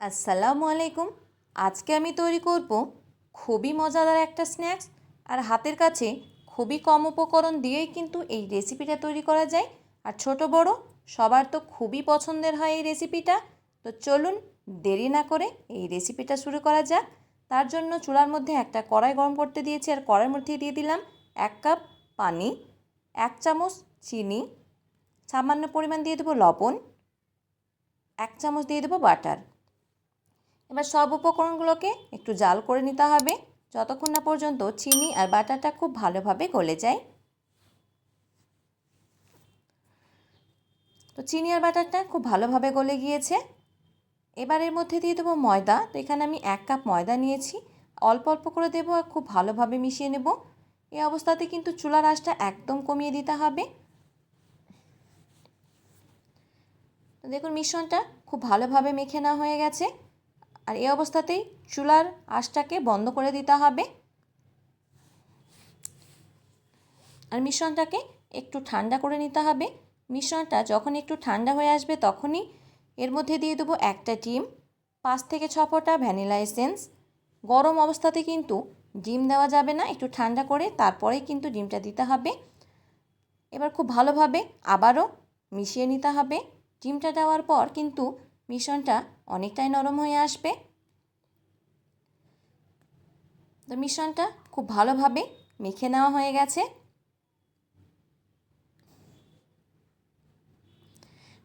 আসসালামু আলাইকুম। আজকে আমি তৈরি করব খুবই মজাদার একটা স্ন্যাক্স আর হাতের কাছে খুবই কম উপকরণ দিয়েই কিন্তু এই রেসিপিটা তৈরি করা যায়। আর ছোট বড়, সবার তো খুবই পছন্দের হয় এই রেসিপিটা। তো চলুন দেরি না করে এই রেসিপিটা শুরু করা যাক। তার জন্য চুলার মধ্যে একটা কড়াই গরম করতে দিয়েছি আর কড়াইয়ের মধ্যে দিয়ে দিলাম এক কাপ পানি, এক চামচ চিনি, সামান্য পরিমাণ দিয়ে দেবো লবণ, এক চামচ দিয়ে দেবো বাটার। এবার সব উপকরণগুলোকে একটু জাল করে নিতে হবে। যতক্ষণ না পর্যন্ত চিনি আর বাটারটা খুব ভালোভাবে গলে যায়। তো চিনি আর বাটারটা খুব ভালোভাবে গলে গিয়েছে। এবার এর মধ্যে দিয়ে দেবো ময়দা। তো এখানে আমি এক কাপ ময়দা নিয়েছি। অল্প অল্প করে দেবো আর খুব ভালোভাবে মিশিয়ে নেব। এই অবস্থাতে কিন্তু চুলার আঁচটা একদম কমিয়ে দিতে হবে। দেখুন, মিশ্রণটা খুব ভালোভাবে মেখে নেওয়া হয়ে গেছে। আর এই অবস্থাতেই চুলার আঁচটাকে বন্ধ করে দিতে হবে। আর মিশ্রণটাকে একটু ঠান্ডা করে নিতে হবে। মিশ্রণটা যখন একটু ঠান্ডা হয়ে আসবে তখনই এর মধ্যে দিয়ে দেবো একটা ডিম, পাঁচ থেকে ছ ফোঁটা ভ্যানিলা এসেন্স। গরম অবস্থাতে কিন্তু ডিম দেওয়া যাবে না, একটু ঠান্ডা করে তারপরেই কিন্তু ডিমটা দিতে হবে। এবার খুব ভালোভাবে আবারও মিশিয়ে নিতে হবে। ডিমটা দেওয়ার পর কিন্তু মিশ্রণটা অনেকটাই নরম হয়ে আসবে। তো মিশ্রণটা খুব ভালোভাবে মেখে নেওয়া হয়ে গেছে।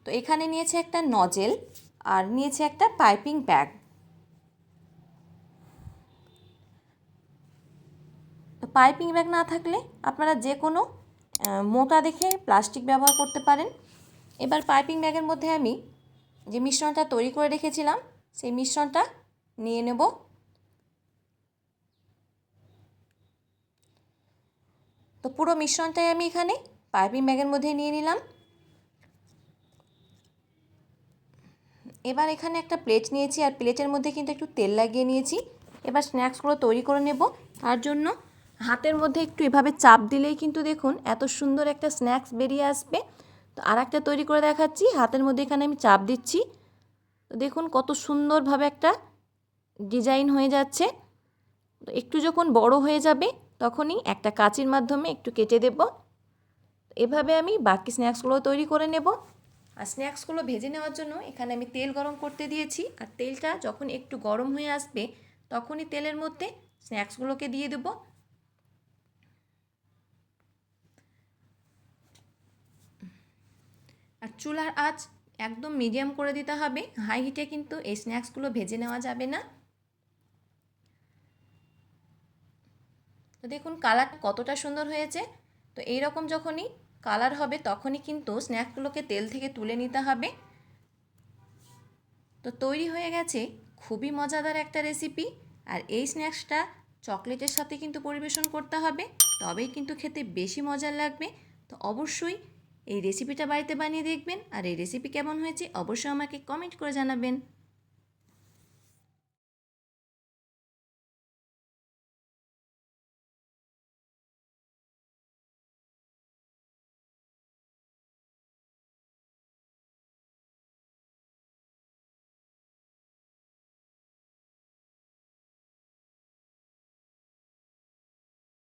তো এখানে নিয়েছে একটা নজেল আর নিয়েছে একটা পাইপিং ব্যাগ। তো পাইপিং ব্যাগ না থাকলে আপনারা যে কোনো মোটা দেখে প্লাস্টিক ব্যবহার করতে পারেন। এবার পাইপিং ব্যাগের মধ্যে আমি যে মিশ্রণটা তৈরি করে রেখেছিলাম, সেই মিশ্রণটা নিয়ে নেব। তো পুরো মিশ্রণটাই আমি এখানে পাইপিং ব্যাগের মধ্যে নিয়ে নিলাম। এবার এখানে একটা প্লেট নিয়েছি, আর প্লেটের মধ্যে কিন্তু একটু তেল লাগিয়ে নিয়েছি। এবার স্ন্যাক্সগুলো তৈরি করে নেব। তার জন্য হাতের মধ্যে একটু এভাবে চাপ দিলেই কিন্তু দেখুন এত সুন্দর একটা স্ন্যাক্স বেরিয়ে আসবে। তো আর একটা তৈরি করে দেখাচ্ছি। হাতের মধ্যে এখানে আমি চাপ দিচ্ছি। তো দেখুন কত সুন্দরভাবে একটা ডিজাইন হয়ে যাচ্ছে। তো একটু যখন বড় হয়ে যাবে তখনই একটা কাঁচির মাধ্যমে একটু কেটে দেব। এভাবে আমি বাকি স্ন্যাক্সগুলো তৈরি করে নেব। আর স্ন্যাক্সগুলো ভেজে নেওয়ার জন্য এখানে আমি তেল গরম করতে দিয়েছি। আর তেলটা যখন একটু গরম হয়ে আসবে তখনই তেলের মধ্যে স্ন্যাক্সগুলোকে দিয়ে দেবো। চুলার আঁচ একদম মিডিয়াম করে দিতে হবে। হাই হিটে কিন্তু এই স্ন্যাক্সগুলো ভেজে নেওয়া যাবে না। তো দেখুন কালার কতটা সুন্দর হয়েছে। তো এই রকম যখনই কালার হবে তখনই কিন্তু স্ন্যাক্সগুলোকে তেল থেকে তুলে নিতে হবে। তো তৈরি হয়ে গেছে খুবই মজাদার একটা রেসিপি আর এই স্ন্যাক্সটা চকলেটের সাথে কিন্তু পরিবেশন করতে হবে। তবেই কিন্তু খেতে বেশি মজার লাগবে। তো অবশ্যই এই রেসিপিটা বাড়িতে বানিয়ে দেখবেন আর এই রেসিপি কেমন হয়েছে অবশ্যই আমাকে কমেন্ট করে জানাবেন।